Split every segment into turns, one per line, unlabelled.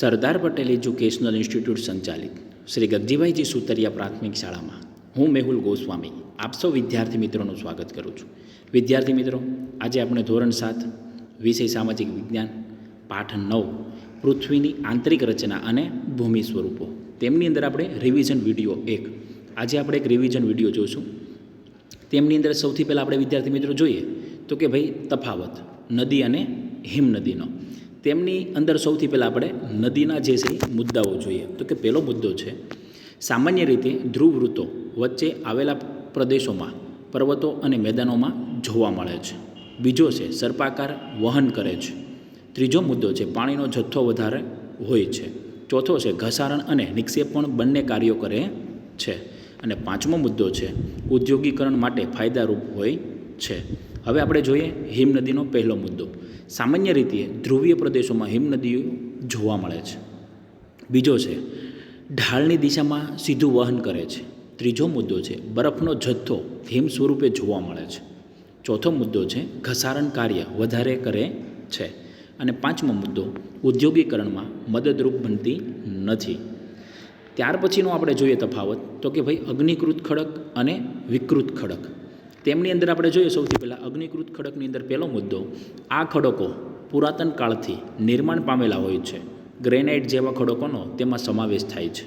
Sardar Patel educational institute સંચાલિત. શ્રી ગગજીભાઈજી સુતરિયા પ્રાથમિક શાળામાં. હું મેહુલ ગોસ્વામી. આપ સૌ વિદ્યાર્થી મિત્રોનું સ્વાગત કરું છું. વિદ્યાર્થી મિત્રો, આજે આપણે ધોરણ સાત, વિષય સામાજિક વિજ્ઞાન, પાઠ નવ, પૃથ્વીની આંતરિક રચના અને ભૂમિ સ્વરૂપો. તેમની અંદર આપણે રિવિઝન વીડિયો એક. આજે આપણે એક રિવિઝન વીડિયો જોઈશું. તેમની અંદર સૌથી પહેલાં આપણે વિદ્યાર્થી મિત્રો જોઈએ તો કે ભાઈ તફાવત, નદી અને હિમ નદીનો તેમની અંદર સૌથી પહેલાં આપણે નદીના જે છે મુદ્દાઓ જોઈએ. તો કે પહેલો મુદ્દો છે, સામાન્ય રીતે ધ્રુવ વૃત્તો વચ્ચે આવેલા પ્રદેશોમાં પર્વતો અને મેદાનોમાં જોવા મળે છે. બીજો છે, સર્પાકાર વહન કરે છે. ત્રીજો મુદ્દો છે, પાણીનો જથ્થો વધારે હોય છે. ચોથો છે, ઘસારણ અને નિક્ષેપ પણ બંને કાર્યો કરે છે. અને પાંચમો મુદ્દો છે, ઉદ્યોગીકરણ માટે ફાયદારૂપ હોય છે. હવે આપણે જોઈએ હિમનદીનો પહેલો મુદ્દો. સામાન્ય રીતે ધ્રુવીય પ્રદેશોમાં હિમનદીઓ જોવા મળે છે. બીજો છે, ઢાળની દિશામાં સીધું વહન કરે છે. ત્રીજો મુદ્દો છે, બરફનો જથ્થો હિમ સ્વરૂપે જોવા મળે છે. ચોથો મુદ્દો છે, ઘસારણ કાર્ય વધારે કરે છે. અને પાંચમો મુદ્દો, ઉદ્યોગીકરણમાં મદદરૂપ બનતી નથી. ત્યાર પછીનો આપણે જોઈએ તફાવત, તો કે ભાઈ અગ્નિકૃત ખડક અને વિકૃત ખડક. તેમની અંદર આપણે જોઈએ સૌથી પહેલાં અગ્નિકૃત ખડકની અંદર પહેલો મુદ્દો, આ ખડકો પુરાતન કાળથી નિર્માણ પામેલા હોય છે. ગ્રેનાઇટ જેવા ખડકોનો તેમાં સમાવેશ થાય છે.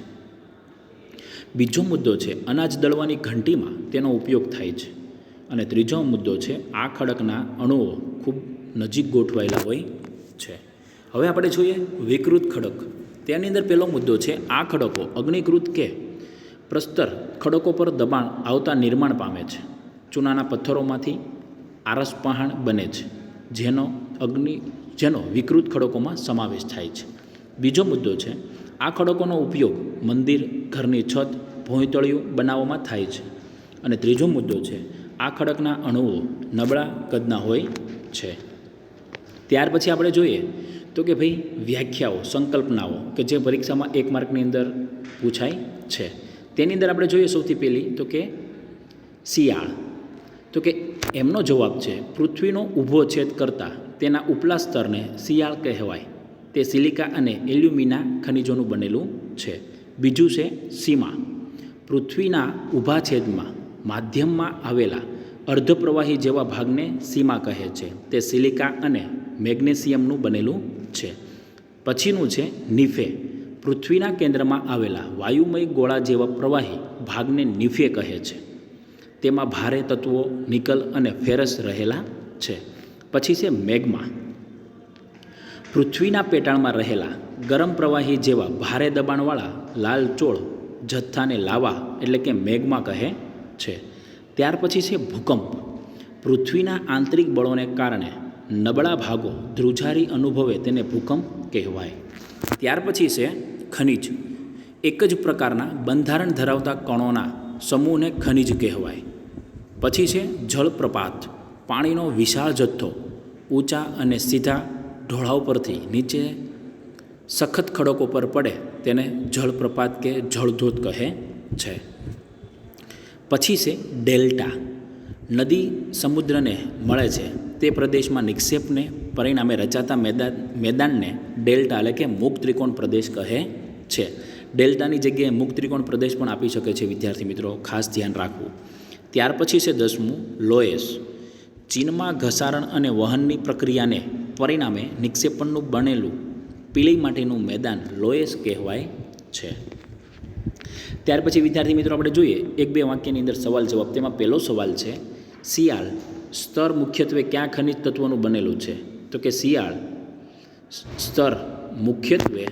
બીજો મુદ્દો છે અનાજ દળવાની ઘંટીમાં તેનો ઉપયોગ થાય છે. અને ત્રીજો મુદ્દો છે આ ખડકના અણુઓ ખૂબ નજીક ગોઠવાયેલા હોય છે. હવે આપણે જોઈએ વિકૃત ખડક. તેની અંદર પહેલો મુદ્દો છે આ ખડકો અગ્નિકૃત કે પ્રસ્તર ખડકો પર દબાણ આવતા નિર્માણ પામે છે. ચૂનાના પથ્થરોમાંથી આરસ પહાણ બને છે, જેનો અગ્નિ, જેનો વિકૃત ખડકોમાં સમાવેશ થાય છે. બીજો મુદ્દો છે, આ ખડકોનો ઉપયોગ મંદિર, ઘરની છત, ભોંયતળિયું બનાવવામાં થાય છે. અને ત્રીજો મુદ્દો છે, આ ખડકના અણુઓ નબળા કદના હોય છે. ત્યાર પછી આપણે જોઈએ તો કે ભાઈ વ્યાખ્યાઓ, સંકલ્પનાઓ કે જે પરીક્ષામાં એક માર્કની અંદર પૂછાય છે. તેની અંદર આપણે જોઈએ સૌથી પહેલી તો કે શિયાળ. તો કે એમનો જવાબ છે, પૃથ્વીનો ઊભો છેદ કરતાં તેના ઉપલા સ્તરને શિયાળ કહેવાય. તે સિલિકા અને એલ્યુમિના ખનિજોનું બનેલું છે. બીજું છે સીમા. પૃથ્વીના ઊભા છેદમાં માધ્યમમાં આવેલા અર્ધપ્રવાહી જેવા ભાગને સીમા કહે છે. તે સિલિકા અને મેગ્નેશિયમનું બનેલું છે. પછીનું છે નિફે. પૃથ્વીના કેન્દ્રમાં આવેલા વાયુમય ગોળા જેવા પ્રવાહી ભાગને નિફે કહે છે. તેમાં ભારે તત્વો નિકલ અને ફેરસ રહેલા છે. પછી છે મેગ્મા. પૃથ્વીના પેટાળમાં રહેલા ગરમ પ્રવાહી જેવા ભારે દબાણવાળા લાલ ચોળ જથ્થાને લાવા એટલે કે મેગ્મા કહે છે. ત્યાર પછી છે ભૂકંપ. પૃથ્વીના આંતરિક બળોને કારણે નબળા ભાગો ધ્રુજારી અનુભવે તેને ભૂકંપ કહેવાય. ત્યાર પછી છે ખનિજ. એક જ પ્રકારના બંધારણ ધરાવતા કણોના સમૂહને ખનિજ કહેવાય. પછી છે જળપ્રપાત. પાણીનો વિશાળ જથ્થો. ઊંચા અને સીધા ઢોળાવ પરથી નીચે સખત ખડકો પર પડે તેને જળપ્રપાત કે જળધોધ કહે છે. પછી છે ડેલ્ટા. નદી સમુદ્રને મળે છે. તે પ્રદેશમાં નિક્ષેપને પરિણામે રચાતા મેદાન, મેદાનને ડેલ્ટા એટલે કે મુક્ત ત્રિકોણ પ્રદેશ કહે છે. ડેલ્ટાની જગ્યાએ મુક્ત ત્રિકોણ પ્રદેશ પણ આપી શકે છે, વિદ્યાર્થી મિત્રો. ખાસ ધ્યાન રાખવું. ત્યાર પછી છે દસમું લોએસ ચીનમાં ઘસારણ અને વહનની પ્રક્રિયાને પરિણામે નિક્ષેપણનું બનેલું પીળી માટીનું મેદાન લોએસ કહેવાય છે. ત્યાર પછી વિદ્યાર્થી મિત્રો, આપણે જોઈએ એક બે વાક્યની અંદર સવાલ જવાબ. તેમાં પહેલો સવાલ છે, શિયાળ સ્તર મુખ્યત્વે ક્યાં ખનિજ તત્વોનું બનેલું છે? તો કે શિયાળ સ્તર મુખ્યત્વે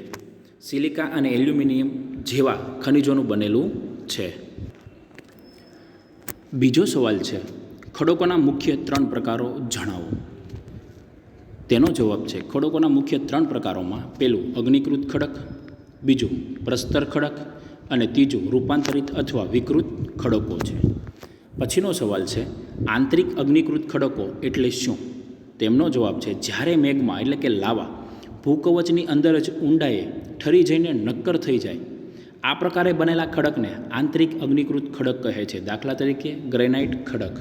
સિલિકા અને એલ્યુમિનિયમ જેવા ખનિજોનું બનેલું છે. બીજો સવાલ છે, ખડકોના મુખ્ય ત્રણ પ્રકારો જણાવો. તેનો જવાબ છે, ખડકોના મુખ્ય ત્રણ પ્રકારોમાં પહેલું અગ્નિકૃત ખડક, બીજું પ્રસ્તર ખડક અને ત્રીજું રૂપાંતરિત અથવા વિકૃત ખડકો છે. પછીનો સવાલ છે, આંતરિક અગ્નિકૃત ખડકો એટલે શું? તેમનો જવાબ છે, જ્યારે મેઘમાં એટલે કે લાવા ભૂકવચની અંદર જ ઊંડાએ ઠરી જઈને નક્કર થઈ જાય. આ પ્રકારે બનેલા ખડકને આંતરિક અગ્નિકૃત ખડક કહે છે. દાખલા તરીકે ગ્રેનાઇટ ખડક.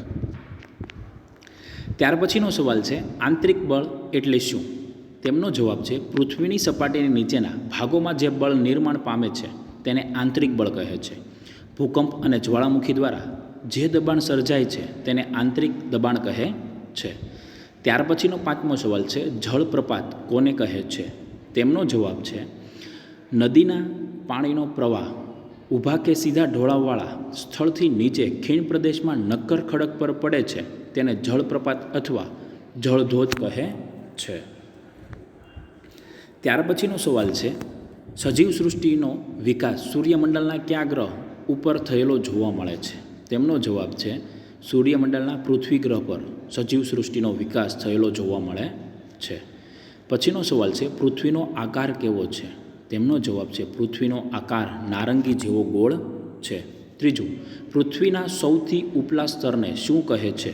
ત્યાર પછીનો સવાલ છે, આંતરિક બળ એટલે શું? તેમનો જવાબ છે, પૃથ્વીની સપાટીની નીચેના ભાગોમાં જે બળ નિર્માણ પામે છે, તેને આંતરિક બળ કહે છે. ભૂકંપ અને જ્વાળામુખી દ્વારા જે દબાણ સર્જાય છે, તેને આંતરિક દબાણ કહે છે. ત્યાર પછીનો પાંચમો સવાલ છે, જળપ્રપાત કોને કહે છે? તેમનો જવાબ છે, નદીના પાણીનો પ્રવાહ ઊભા કે સીધા ઢોળાવવાળા સ્થળથી નીચે ખીણ પ્રદેશમાં નક્કર ખડક પર પડે છે, તેને જળપ્રપાત અથવા જળધોધ કહે છે. ત્યાર પછીનો સવાલ છે, સજીવ સૃષ્ટિનો વિકાસ સૂર્યમંડળના ક્યાં ગ્રહ ઉપર થયેલો જોવા મળે છે? તેમનો જવાબ છે સૂર્યમંડળના પૃથ્વી ગ્રહ પર સજીવ સૃષ્ટિનો વિકાસ થયેલો જોવા મળે છે. પછીનો સવાલ છે, પૃથ્વીનો આકાર કેવો છે? તેમનો જવાબ છે, પૃથ્વીનો આકાર નારંગી જેવો ગોળ છે. ત્રીજું, પૃથ્વીના સૌથી ઉપલા સ્તરને શું કહે છે?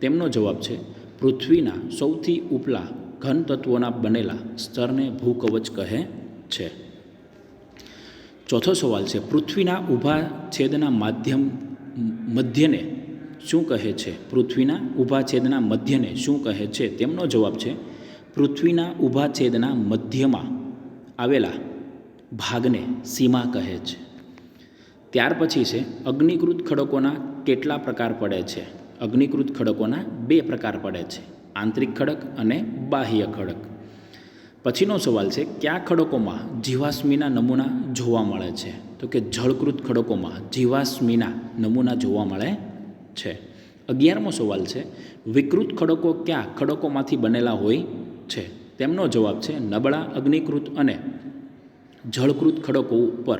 તેમનો જવાબ છે, પૃથ્વીના સૌથી ઉપલા ઘન તત્વોના બનેલા સ્તરને ભૂકવચ કહે છે. ચોથો સવાલ છે, પૃથ્વીના ઊભા છેદના માધ્યમ મધ્યને શું કહે છે? પૃથ્વીના ઊભા છેદના મધ્યને શું કહે છે? તેમનો જવાબ છે, પૃથ્વીના ઊભા છેદના મધ્યમાં આવેલા ભાગને સીમા કહે છે. ત્યાર પછી છે, અગ્નિકૃત ખડકોના કેટલા પ્રકાર પડે છે? અગ્નિકૃત ખડકોના બે પ્રકાર પડે છે, આંતરિક ખડક અને બાહ્ય ખડક. પછીનો સવાલ છે, કયા ખડકોમાં જીવાશ્મીના નમૂના જોવા મળે છે? તો કે જળકૃત ખડકોમાં જીવાશ્મીના નમૂના જોવા મળે છે. અગિયારમો સવાલ છે, વિકૃત ખડકો કયા ખડકોમાંથી બનેલા હોય છે? તેમનો જવાબ છે, નબળા, અગ્નિકૃત અને જળકૃત ખડકો ઉપર.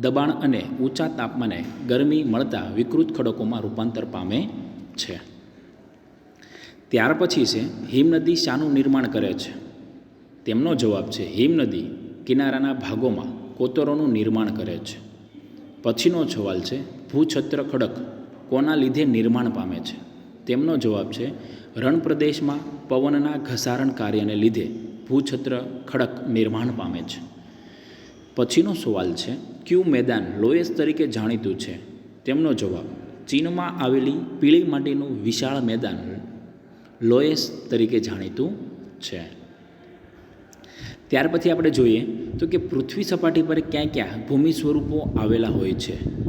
દબાણ અને ઊંચા તાપમાને ગરમી મળતા વિકૃત ખડકોમાં રૂપાંતર પામે છે. ત્યાર પછી છે, હિમનદી શાનું નિર્માણ કરે છે? તેમનો જવાબ છે, હિમનદી કિનારાના ભાગોમાં કોતરોનું નિર્માણ કરે છે. પછીનો સવાલ છે, ભૂછત્ર ખડક કોના લીધે નિર્માણ પામે છે. તેમનો જવાબ છે, રણ પ્રદેશમાં પવનના ઘસારણ કાર્યને લીધે ભૂછત્ર ખડક નિર્માણ પામે છે. પછીનો સવાલ છે, ક્યુ મેદાન લોએસ તરીકે જાણીતું છે? તેમનો જવાબ, ચીનમાં આવેલી પીળી માટીનું વિશાળ મેદાન લોએસ તરીકે જાણીતું છે. ત્યાર પછી આપણે જોઈએ, તો કે પૃથ્વી સપાટી પર ક્યાં ક્યાં ભૂમિ સ્વરૂપો આવેલા હોય છે.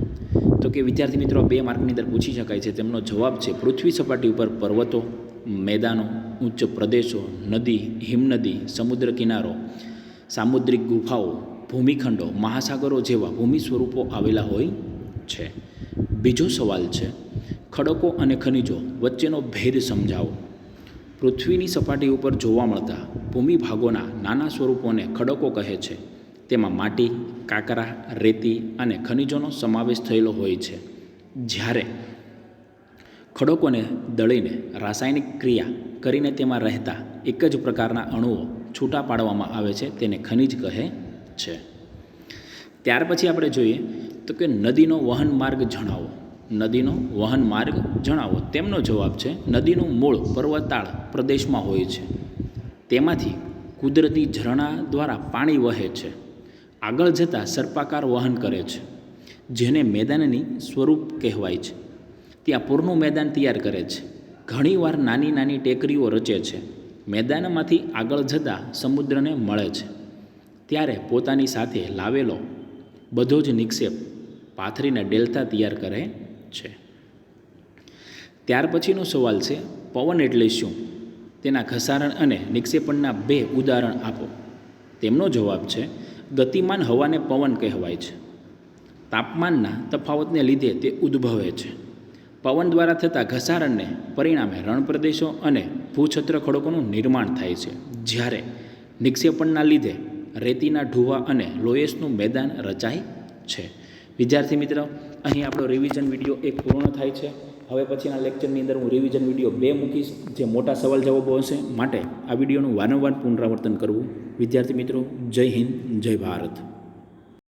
તો કે વિદ્યાર્થી મિત્રો બે માર્કની અંદર પૂછી શકાય છે. તેમનો જવાબ છે, પૃથ્વી સપાટી ઉપર પર્વતો, મેદાનો, ઉચ્ચ પ્રદેશો, નદી, હિમનદી, સમુદ્ર કિનારો, સામુદ્રિક ગુફાઓ, ભૂમિખંડો, મહાસાગરો જેવા ભૂમિ સ્વરૂપો આવેલા હોય છે. બીજો સવાલ છે, ખડકો અને ખનિજો વચ્ચેનો ભેદ સમજાવો. પૃથ્વીની સપાટી ઉપર જોવા મળતા ભૂમિ ભાગોના નાના સ્વરૂપોને ખડકો કહે છે. તેમાં માટી કાંકરા, રેતી અને ખનિજોનો સમાવેશ થયેલો હોય છે. જ્યારે ખડકોને દળીને રાસાયણિક ક્રિયા કરીને તેમાં રહેતા એક જ પ્રકારના અણુઓ છૂટા પાડવામાં આવે છે તેને ખનિજ કહે છે. ત્યાર પછી આપણે જોઈએ તો કે નદીનો વહન માર્ગ જણાવો. નદીનો વહન માર્ગ જણાવો. તેમનો જવાબ છે, નદીનું મૂળ પર્વતાળ પ્રદેશમાં હોય છે. તેમાંથી કુદરતી ઝરણા દ્વારા પાણી વહે છે. આગળ જતાં સર્પાકાર વહન કરે છે, જેને મેદાનની સ્વરૂપ કહેવાય છે. ત્યાં પૂરનું મેદાન તૈયાર કરે છે. ઘણીવાર નાની નાની ટેકરીઓ રચે છે. મેદાનમાંથી આગળ જતાં સમુદ્રને મળે છે. ત્યારે પોતાની સાથે લાવેલો બધો જ નિક્ષેપ પાથરીને ડેલ્ટા તૈયાર કરે છે. ત્યાર પછીનો સવાલ છે, પવન એટલે શું? તેના ઘસારણ અને નિક્ષેપણના બે ઉદાહરણ આપો. તેમનો જવાબ છે ગતિમાન હવાને પવન કહેવાય છે. તાપમાનના તફાવતને લીધે તે ઉદ્ભવે છે. પવન દ્વારા થતા ઘસારણને પરિણામે રણપ્રદેશો અને ભૂછત્ર ખડકોનું નિર્માણ થાય છે. જ્યારે નિક્ષેપણના લીધે રેતીના ઢૂવા અને લોયસનું મેદાન રચાય છે. વિદ્યાર્થી મિત્ર, અહીં આપણો રિવિઝન વીડિયો એક પૂર્ણ થાય છે. હવે પછીના લેક્ચરની અંદર હું રિવિઝન વીડિયો બે મૂકીશ, જે મોટા સવાલ જવાબો હશે માટે આ વિડીયોનું વારંવાર પુનરાવર્તન કરવું. વિદ્યાર્થી મિત્રો, જય હિન્દ, જય ભારત.